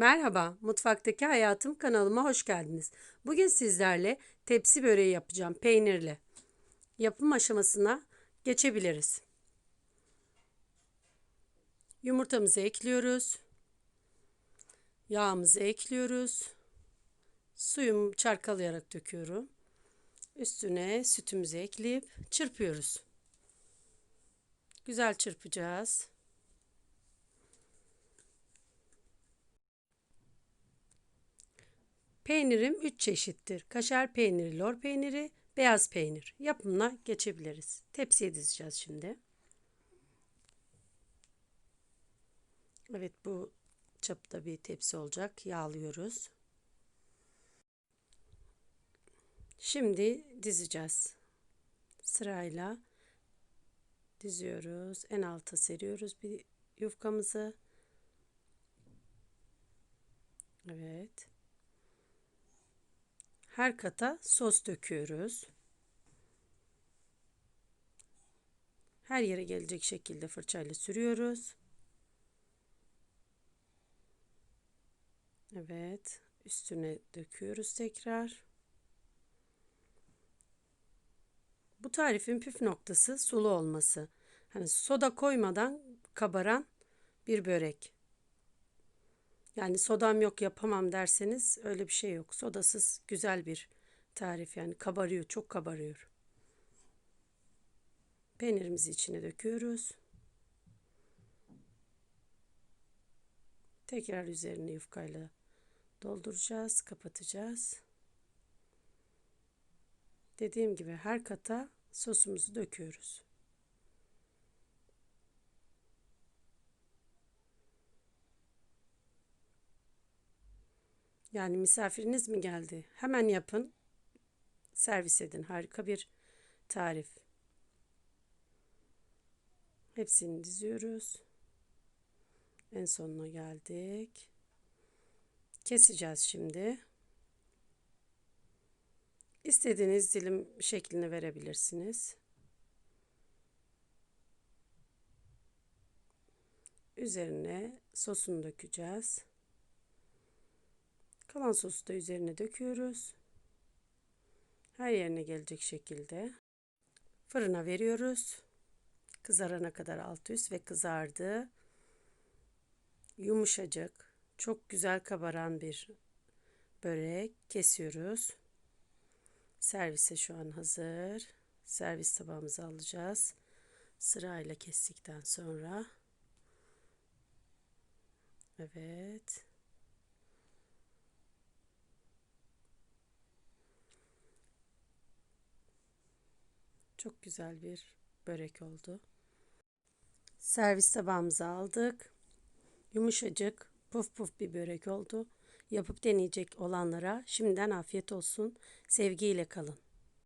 Merhaba, Mutfaktaki Hayatım kanalıma hoş geldiniz. Bugün sizlerle tepsi böreği yapacağım peynirli. Yapım aşamasına geçebiliriz. Yumurtamızı ekliyoruz. Yağımızı ekliyoruz. Suyumu çarkalayarak döküyorum. Üstüne sütümüzü ekleyip çırpıyoruz. Güzel çırpacağız. Peynirim 3 çeşittir. Kaşar peyniri, lor peyniri, beyaz peynir. Yapımına geçebiliriz. Tepsiye dizeceğiz şimdi. Evet bu çapta bir tepsi olacak. Yağlıyoruz. Şimdi dizeceğiz. Sırayla diziyoruz. En alta seriyoruz bir yufkamızı. Evet. Her kata sos döküyoruz. Her yere gelecek şekilde fırçayla sürüyoruz. Evet, üstüne döküyoruz tekrar. Bu tarifin püf noktası sulu olması. Hani soda koymadan kabaran bir börek. Yani sodam yok yapamam derseniz öyle bir şey yok. Sodasız güzel bir tarif yani kabarıyor, çok kabarıyor. Peynirimizi içine döküyoruz. Tekrar üzerine yufkayla dolduracağız, kapatacağız. Dediğim gibi her kata sosumuzu döküyoruz. Yani misafiriniz mi geldi? Hemen yapın. Servis edin. Harika bir tarif. Hepsini diziyoruz. En sonuna geldik. Keseceğiz şimdi. İstediğiniz dilim şeklini verebilirsiniz. Üzerine sosunu dökeceğiz. Kalan sosu da üzerine döküyoruz. Her yerine gelecek şekilde fırına veriyoruz. Kızarana kadar alt üst ve kızardı. Yumuşacık, çok güzel kabaran bir börek kesiyoruz. Servise şu an hazır. Servis tabağımıza alacağız. Sırayla kestikten sonra. Evet. Çok güzel bir börek oldu. Servis tabağımıza aldık. Yumuşacık, puf puf bir börek oldu. Yapıp deneyecek olanlara şimdiden afiyet olsun. Sevgiyle kalın.